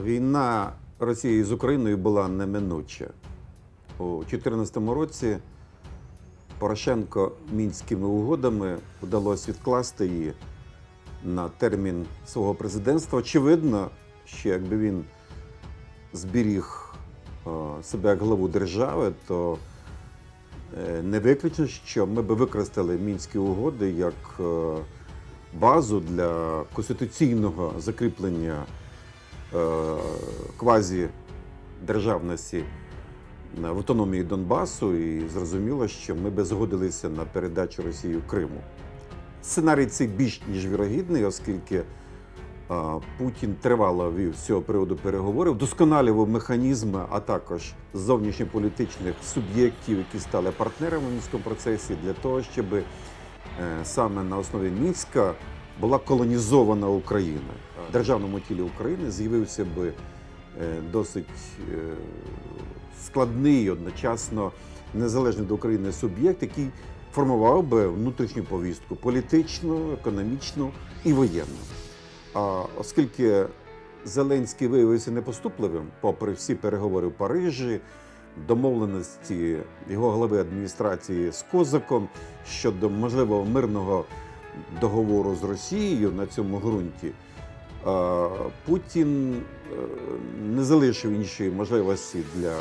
Війна Росії з Україною була неминуча. У 2014 році Порошенко мінськими угодами вдалося відкласти її на термін свого президентства. Очевидно, що якби він зберіг е, себе як главу держави, то е, не виключно, що ми би використали мінські угоди як е, базу для конституційного закріплення е, квазі-державності в автономії Донбасу, і зрозуміло, що ми би згодилися на передачу Росії Криму. Сценарій цей більш ніж вірогідний, оскільки Путін тривало вів з цього приводу переговори, вдосконалював механізми, а також зовнішньополітичних суб'єктів, які стали партнерами в мінському процесі, для того, щоб е, саме на основі Мінська була колонізована Україна. В державному тілі України з'явився би е, досить е, складний, одночасно незалежний до України суб'єкт, який формував би внутрішню повістку політичну, економічну і воєнну. А оскільки Зеленський виявився непоступливим, попри всі переговори в Парижі, домовленості його глави адміністрації з Козаком щодо можливого мирного договору з Росією на цьому ґрунті, Путін е, не залишив іншої можливості для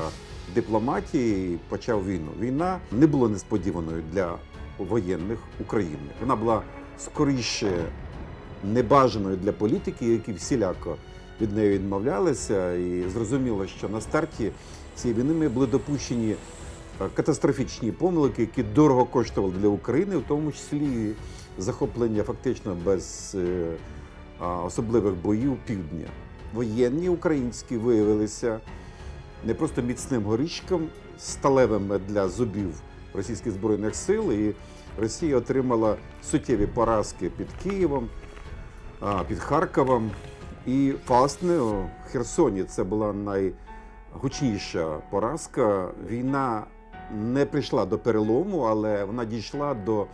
дипломатії і почав війну. Війна не була несподіваною для воєнних України. Вона була скоріше небажаною для політики, які всіляко від неї відмовлялися. І зрозуміло, що на старті цієї війни ми були допущені е, катастрофічні помилки, які дорого коштували для України, в тому числі захоплення фактично без е, особливих боїв півдня. Воєнні українські виявилися не просто міцним горішком, сталевими для зубів російських збройних сил, і Росія отримала суттєві поразки під Києвом, під Харковом. І власне у Херсоні це була найгучніша поразка. Війна не прийшла до перелому, але вона дійшла до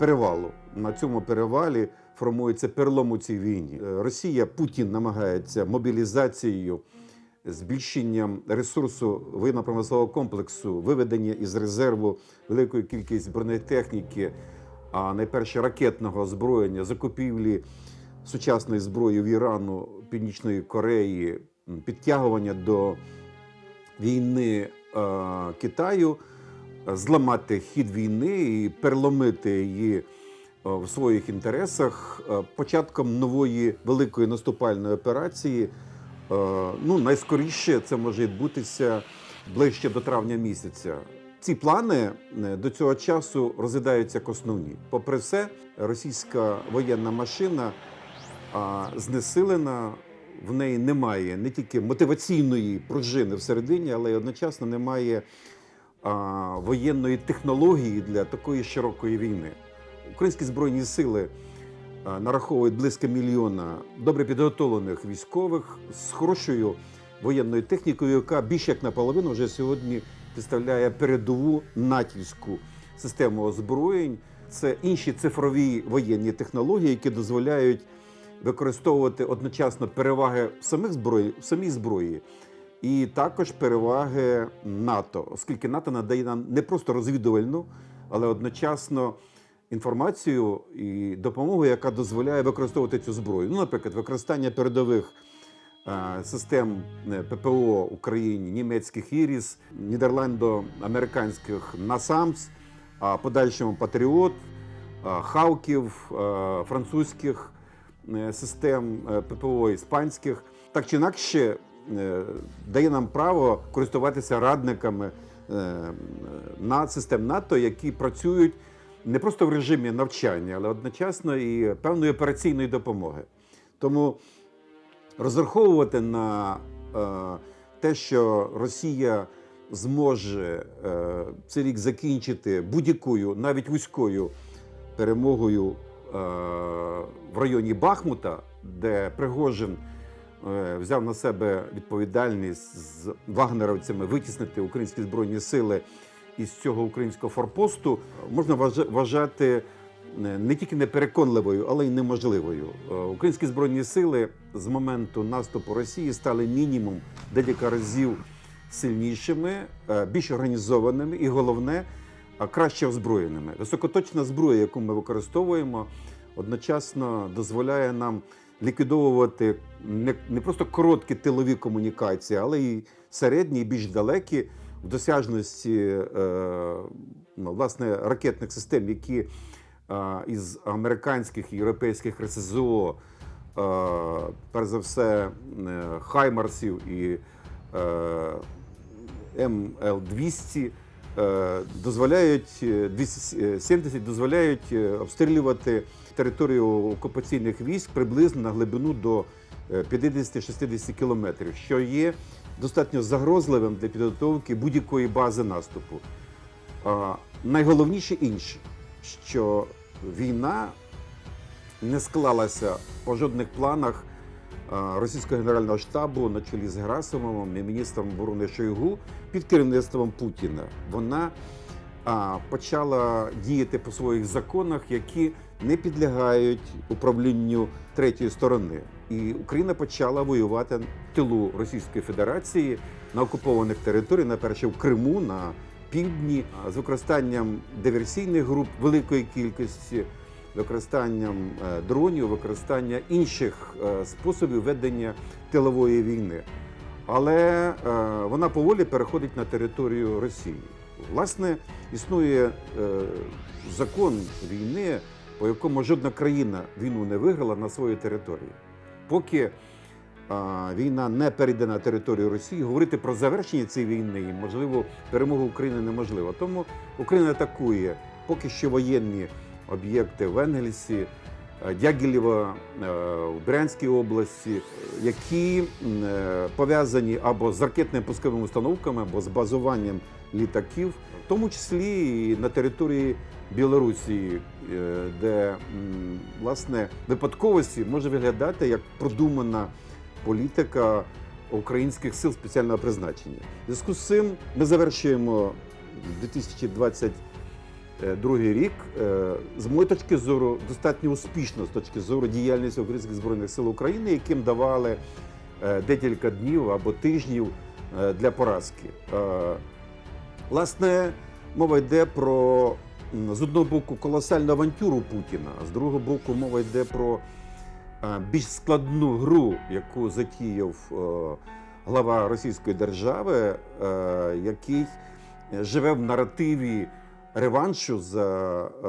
перевалу. На цьому перевалі формується перелом у цій війні. Е, Росія Путін намагається мобілізацією, збільшенням ресурсу воєнно-промислового комплексу, виведення із резерву великої кількість бронетехніки, а найперше ракетного озброєння, закупівлі сучасної зброї в Ірану, Північної Кореї, підтягування до війни е, Китаю, зламати хід війни і переломити її е, в своїх інтересах е, початком нової великої наступальної операції. Е, Ну, найскоріше це може відбутися ближче до травня місяця. Ці плани до цього часу розглядаються як основні. Попри все, російська воєнна машина знесилена, в неї немає не тільки мотиваційної пружини всередині, але й одночасно немає воєнної технології для такої широкої війни. Українські збройні сили нараховують близько мільйона добре підготовлених військових з хорошою воєнною технікою, яка більше як наполовину вже сьогодні представляє передову натівську систему озброєнь. Це інші цифрові воєнні технології, які дозволяють використовувати одночасно переваги самих зброї, самій зброї, і також переваги НАТО, оскільки НАТО надає нам не просто розвідувальну, але одночасно інформацію і допомогу, яка дозволяє використовувати цю зброю. Ну, наприклад, використання передових е, систем е, ППО Україні, німецьких Іріс, нідерландо-американських Насамс, а подальшому Патріот, е, Хавків, французьких систем ППО іспанських, так чи інакше дає нам право користуватися радниками е, на систем НАТО, які працюють не просто в режимі навчання, але одночасно і певної операційної допомоги. Тому розраховувати на е, те, що Росія зможе е, цей рік закінчити будь-якою, навіть вузькою перемогою е, в районі Бахмута, де Пригожин е, взяв на себе відповідальність з вагнеровцями витіснити українські збройні сили із цього українського форпосту, можна вважати е, не тільки непереконливою, але й неможливою. Е, Українські збройні сили з моменту наступу Росії стали мінімум декілька разів сильнішими, е, більш організованими і головне краще озброєними. Високоточна зброя, яку ми використовуємо, одночасно дозволяє нам ліквідовувати не, не просто короткі тилові комунікації, але й середні, і більш далекі в досяжності е, ну, власне ракетних систем, які е, із американських і європейських РСЗО, е, перш за все, е, Хаймарсів і е, МЛ-200 е, дозволяють е, 270 дозволяють е, обстрілювати територію окупаційних військ приблизно на глибину до е, 50-60 кілометрів, що є достатньо загрозливим для підготовки будь-якої бази наступу. А, найголовніше інше, що війна не склалася по жодних планах російського генерального штабу на чолі з Герасимовим і міністром оборони Шойгу під керівництвом Путіна. Вона почала діяти по своїх законах, які не підлягають управлінню третьої сторони. І Україна почала воювати в тилу Російської Федерації на окупованих територіях, на перше в Криму, на півдні, з використанням диверсійних груп великої кількості, використанням е, дронів, використання інших е, способів ведення тилової війни. Але е, вона поволі переходить на територію Росії. Власне, існує закон війни, по якому жодна країна війну не виграла на своїй території. Поки війна не перейде на територію Росії, говорити про завершення цієї війни і, можливо, перемогу України неможливо. Тому Україна атакує поки що воєнні об'єкти в Енгельсі, е, Дягілєва е, в Брянській області, е, які пов'язані або з ракетними пусковими установками, або з базуванням літаків, в тому числі і на території Білорусі, де власне випадковості може виглядати як продумана політика українських сил спеціального призначення. В зв'язку з цим ми завершуємо 2022 рік. е, З моєї точки зору, достатньо успішно з точки зору діяльності українських збройних сил України, яким давали е, декілька днів або тижнів е, для поразки. Е, Власне, мова йде про з одного боку колосальну авантюру Путіна, а з другого боку, мова йде про е, більш складну гру, яку затіяв е, глава Російської держави, е, який живе в наративі реваншу за е,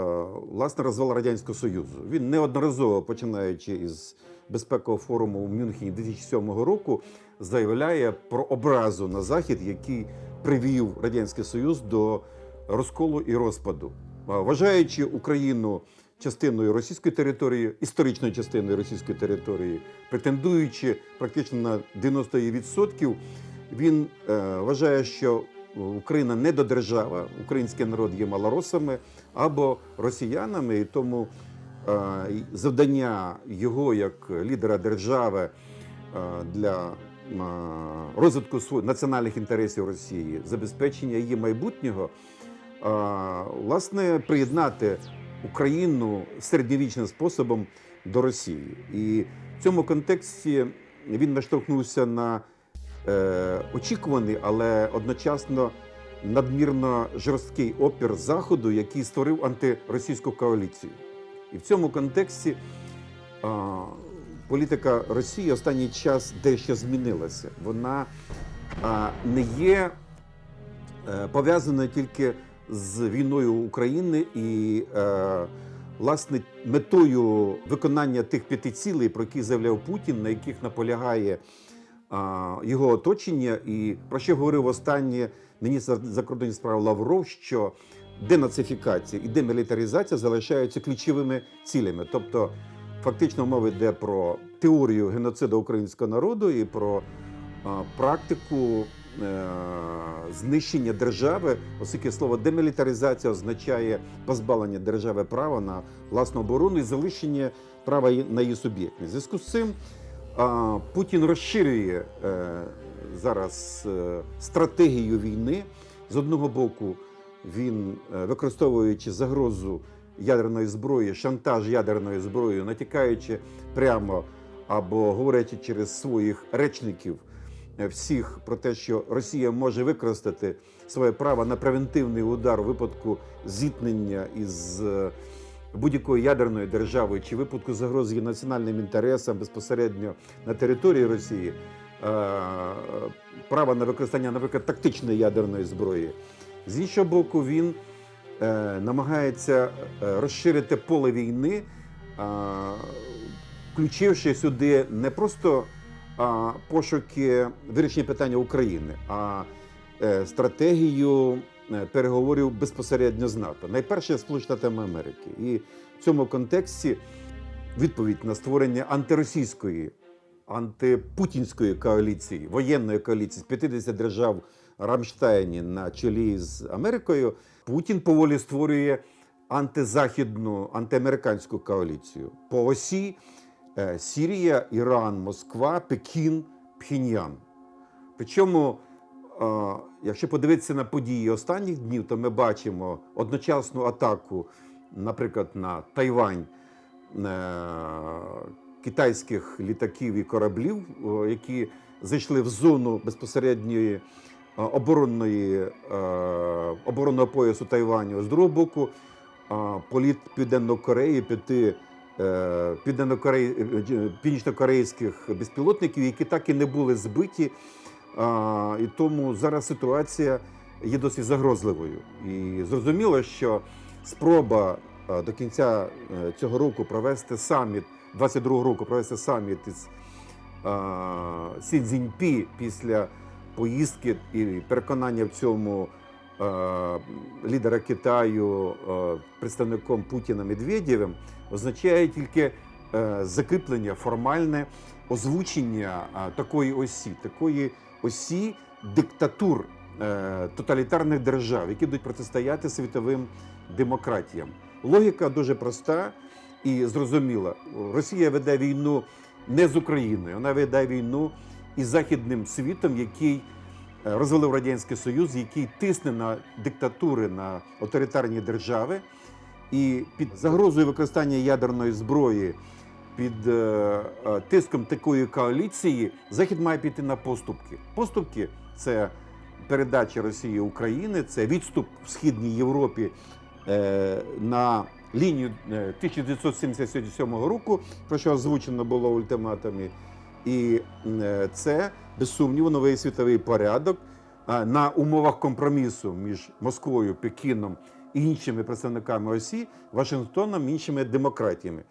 власне розвал Радянського Союзу. Він неодноразово, починаючи із безпекового форуму в Мюнхені 2007 року, заявляє про образу на захід, який привів Радянський Союз до розколу і розпаду, вважаючи Україну частиною російської території, історичною частиною російської території, претендуючи практично на 90%, він е, вважає, що Україна не до держава, український народ є малоросами або росіянами, і тому е, завдання його як лідера держави е, для е, розвитку національних інтересів Росії, забезпечення її майбутнього, власне, приєднати Україну середньовічним способом до Росії. І в цьому контексті він наштовхнувся на очікуваний, але одночасно надмірно жорсткий опір Заходу, який створив антиросійську коаліцію. І в цьому контексті а, політика Росії останній час дещо змінилася. Вона а, не є е, пов'язаною тільки з війною України і е, власне метою виконання тих п'яти цілей, про які заявляв Путін, на яких наполягає а, його оточення, і про що говорив останнє міністр закордонних справ Лавров, що денацифікація і демілітаризація залишаються ключовими цілями. Тобто, фактично мова йде про теорію геноциду українського народу і про практику е, знищення держави, оскільки слово демілітаризація означає позбавлення держави права на власну оборону і залишення права на її суб'єктність. Зв'язку з цим Путін розширює е, зараз е, стратегію війни. З одного боку, він, е, використовуючи загрозу ядерної зброї, шантаж ядерною зброєю, натякаючи прямо або говорячи через своїх речників всіх про те, що Росія може використати своє право на превентивний удар у випадку зіткнення із будь-якою ядерною державою чи випадку загрози національним інтересам безпосередньо на території Росії, е, право на використання, наприклад, тактичної ядерної зброї. З іншого боку, він е, намагається е, розширити поле війни, включивши сюди не просто пошуки вирішення питання України, а стратегію переговорів безпосередньо з НАТО. Найперше Штатами Америки. І в цьому контексті відповідь на створення антиросійської, антипутінської коаліції, воєнної коаліції з 50 держав Рамштайні на чолі з Америкою, Путін поволі створює антизахідну, антиамериканську коаліцію по осі е, Сірія, Іран, Москва, Пекін, Пхеньян. Причому, е, якщо подивитися на події останніх днів, то ми бачимо одночасну атаку, наприклад, на Тайвань е, китайських літаків і кораблів, які зайшли в зону безпосередньої е, оборонної, е, оборонного поясу Тайваню. З другого боку, політ Південної Кореї п'яти південнокорей- північнокорейських безпілотників, які так і не були збиті. А, І тому зараз ситуація є досить загрозливою. І зрозуміло, що спроба а, до кінця е, цього року провести саміт, 22-го року провести саміт із а, Сі Цзіньпі після поїздки і переконання в цьому е, лідера Китаю, е, представником Путіна Медведєвим, означає тільки е, закріплення, формальне озвучення е, такої осі, такої осі диктатур е, тоталітарних держав, які будуть протистояти світовим демократіям. Логіка дуже проста і зрозуміла. Росія веде війну не з Україною, вона веде війну із західним світом, який е, розвалив радянський союз, який тисне на диктатури, на авторитарні держави, і під загрозою використання ядерної зброї, під е, е, тиском такої коаліції, Захід має піти на поступки. Поступки це передача Росії України, це відступ в східній Європі е, на лінію е, 1977 року, про що озвучено було в ультиматумі. І це, без сумніву, новий світовий порядок на умовах компромісу між Москвою, Пекіном і іншими представниками осі, Вашингтоном, іншими демократіями.